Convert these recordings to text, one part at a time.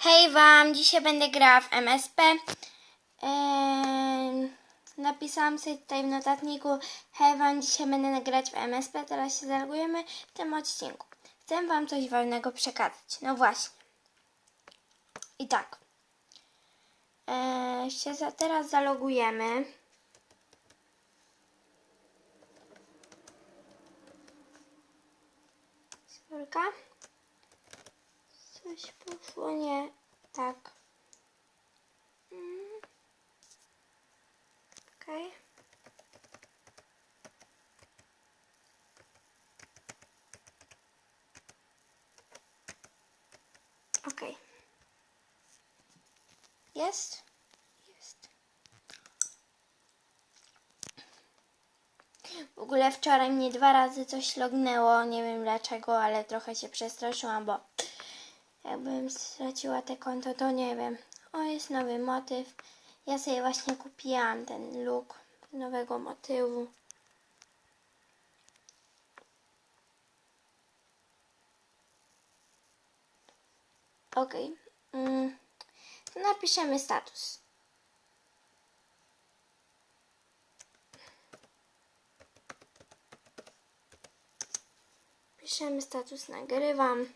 Hej Wam, dzisiaj będę grała w MSP. Eee, napisałam sobie tutaj w notatniku Hej Wam, dzisiaj będę grać w MSP, teraz się zalogujemy w tym odcinku. Chcę Wam coś ważnego przekazać. No właśnie. I tak. Eee, się za, teraz zalogujemy. Skórka. Coś poszło nie tak. Mm. Okej. Okej. Jest? Jest. W ogóle wczoraj mnie dwa razy coś lognęło, nie wiem dlaczego, ale trochę się przestraszyłam, bo jakbym straciła te konto, to nie wiem. O, jest nowy motyw. Ja sobie właśnie kupiłam ten look nowego motywu. Ok. Mm. Napiszemy status. Piszemy status, nagrywam.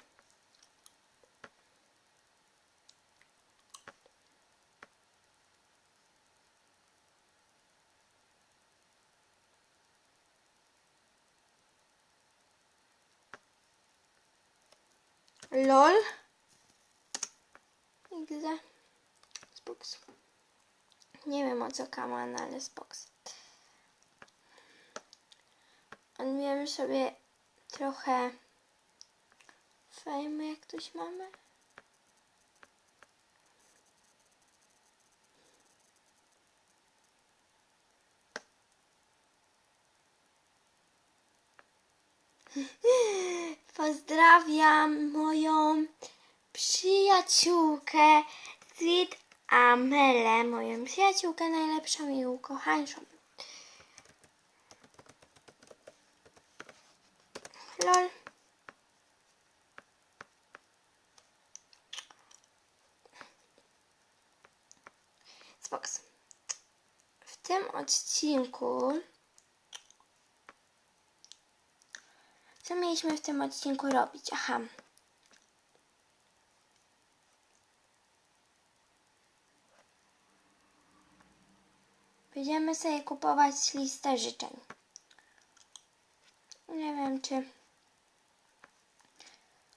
LOL. Gdzie? Spoks. Nie wiem o co kaman, ale spoks. Odbijemy sobie trochę fejmy, jak ktoś mamy. Pozdrawiam moją przyjaciółkę Zid Amelę, moją przyjaciółkę najlepszą i ukochańszą. Lol. Spoks. W tym odcinku Co mieliśmy w tym odcinku robić? Aha. Będziemy sobie kupować listę życzeń. Nie wiem, czy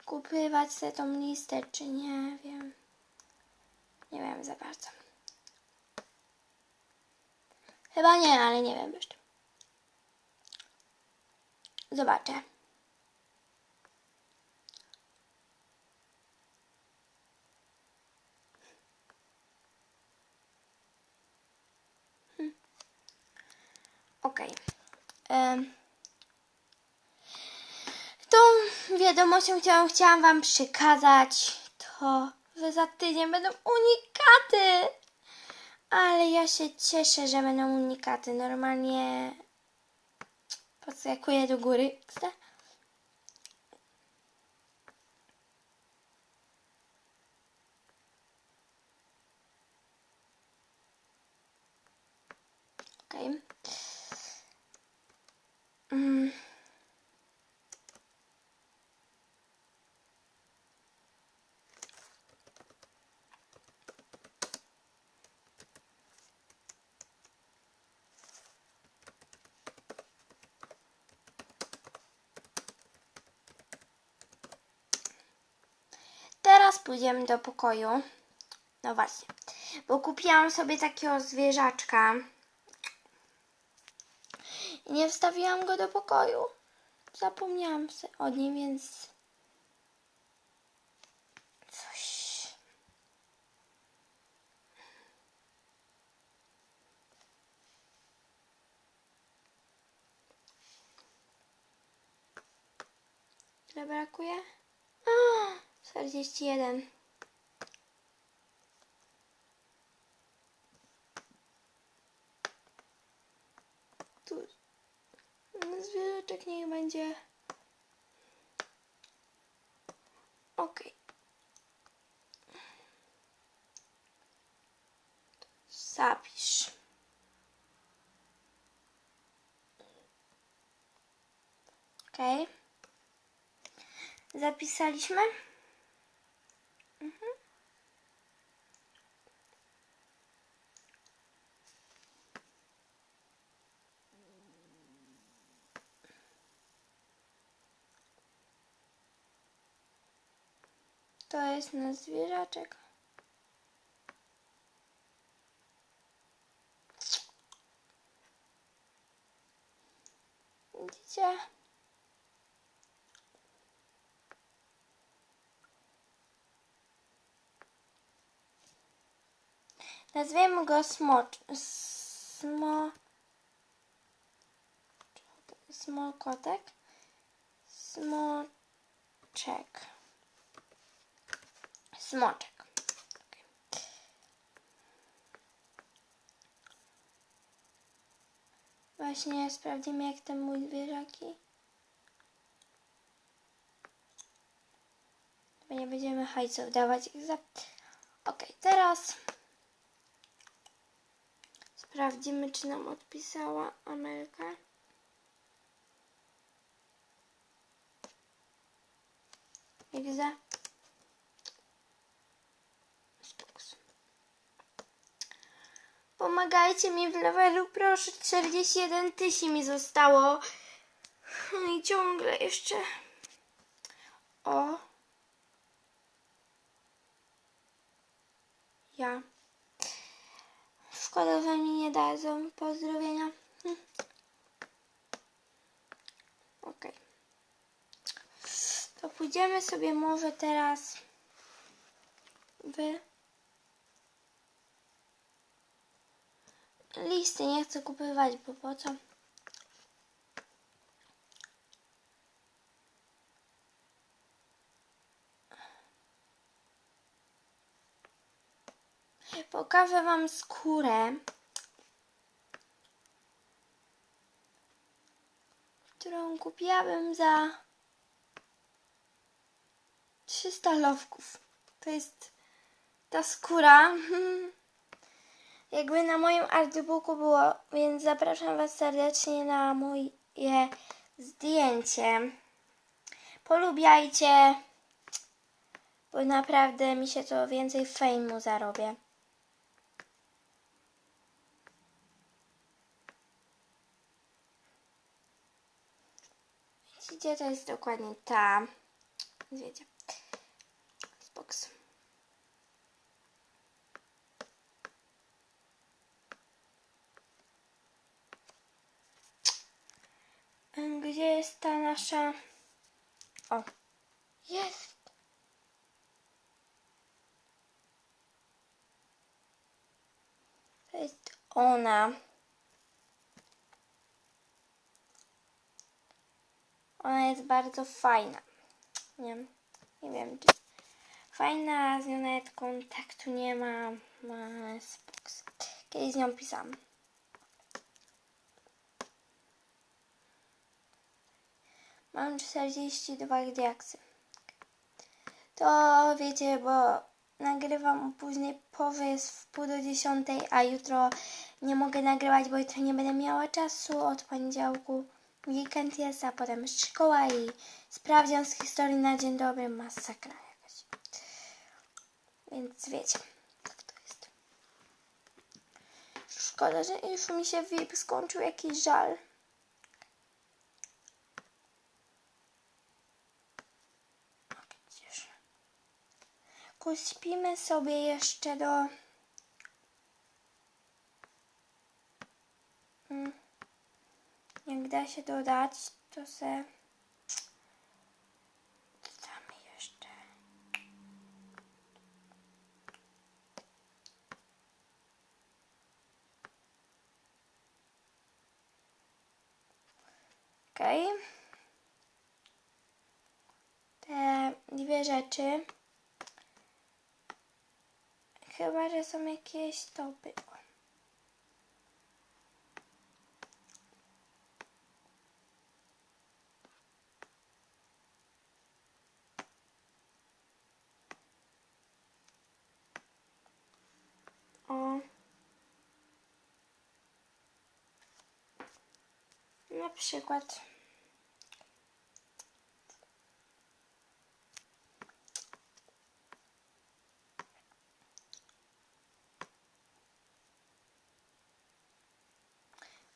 kupywać sobie tą listę, czy nie wiem. Nie wiem za bardzo. Chyba nie, ale nie wiem jeszcze. Zobaczę. Okay. Tą wiadomością, którą chciałam Wam przekazać, to że za tydzień będą unikaty. Ale ja się cieszę, że będą unikaty. Normalnie podskakuję do góry. Chcę? Okej. Okay. Mm. Teraz pójdziemy do pokoju. No właśnie, bo kupiłam sobie takiego zwierzaczka. I nie wstawiłam go do pokoju. Zapomniałam o nim, więc coś. Ile brakuje? 41. Tu zwierzyczek niech będzie. Ok. Zapisz. Ok. Zapisaliśmy. Jest nasz zwierzaczek. Widzicie? Nazwiemy go Smocz... Smo... Smokotek? Smoczek. Smoczek. Właśnie sprawdzimy jak ten mój zwierzaki. Nie będziemy hajców dawać ich za... Okej, teraz sprawdzimy czy nam odpisała Amelka. Spokój. Pomagajcie mi w levelu, proszę. 41 tysięcy mi zostało. I ciągle jeszcze. O. Ja. Szkoda, że mi nie dadzą pozdrowienia. Hm. Okej. To pójdziemy sobie może teraz w listy. Nie chcę kupować, bo po co? Pokażę Wam skórę, którą kupiłabym za 300 lowków. To jest ta skóra. Jakby na moim artbooku było, więc zapraszam Was serdecznie na moje zdjęcie. Polubiajcie, bo naprawdę mi się to więcej fejmu zarobię. Widzicie, to jest dokładnie ta. Wiecie. Box. Gdzie jest ta nasza... O, jest. To jest ona. Ona jest bardzo fajna. Nie, nie wiem, czy fajna, z nią nawet kontaktu nie ma. Ma. Kiedyś z nią pisałam. Mam 42 diaksy. To wiecie, bo nagrywam później, powy w pół do dziesiątej, a jutro nie mogę nagrywać, bo jutro nie będę miała czasu od poniedziałku. Weekend jest, a potem szkoła i sprawdzian z historii na dzień dobry, masakra jakaś. Więc wiecie, jak to jest. Szkoda, że już mi się VIP skończył, jakiś żal. Pośpimy sobie jeszcze do... Mm. Jak da się dodać, to se... Dodamy jeszcze... Okej. Te dwie rzeczy. Chyba, że są jakieś stopy. O. O. Na przykład.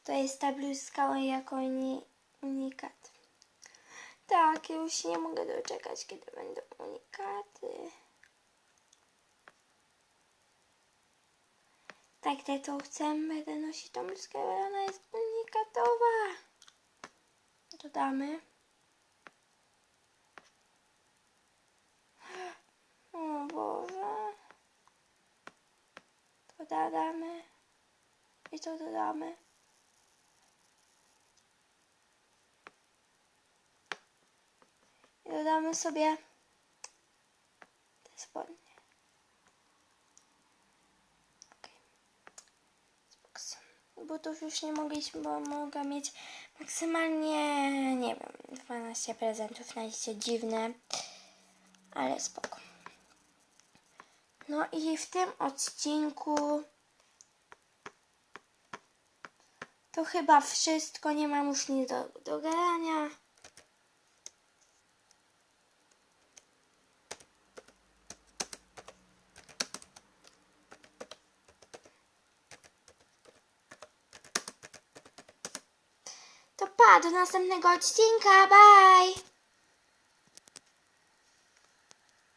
To jest ta bluzka jako uni- unikat. Tak, już nie mogę doczekać, kiedy będą unikaty. Tak, te to chcę, będę nosić tą bluzkę, ona jest unikatowa. Dodamy. O Boże. To dodamy. I to dodamy. Dodamy sobie te spodnie. Spoko. Butów już nie mogliśmy, bo mogę mieć maksymalnie, nie wiem, 12 prezentów na dziwne, ale spoko. No i w tym odcinku to chyba wszystko. Nie mam już nic do, do gadania. To pa, do następnego odcinka. Bye!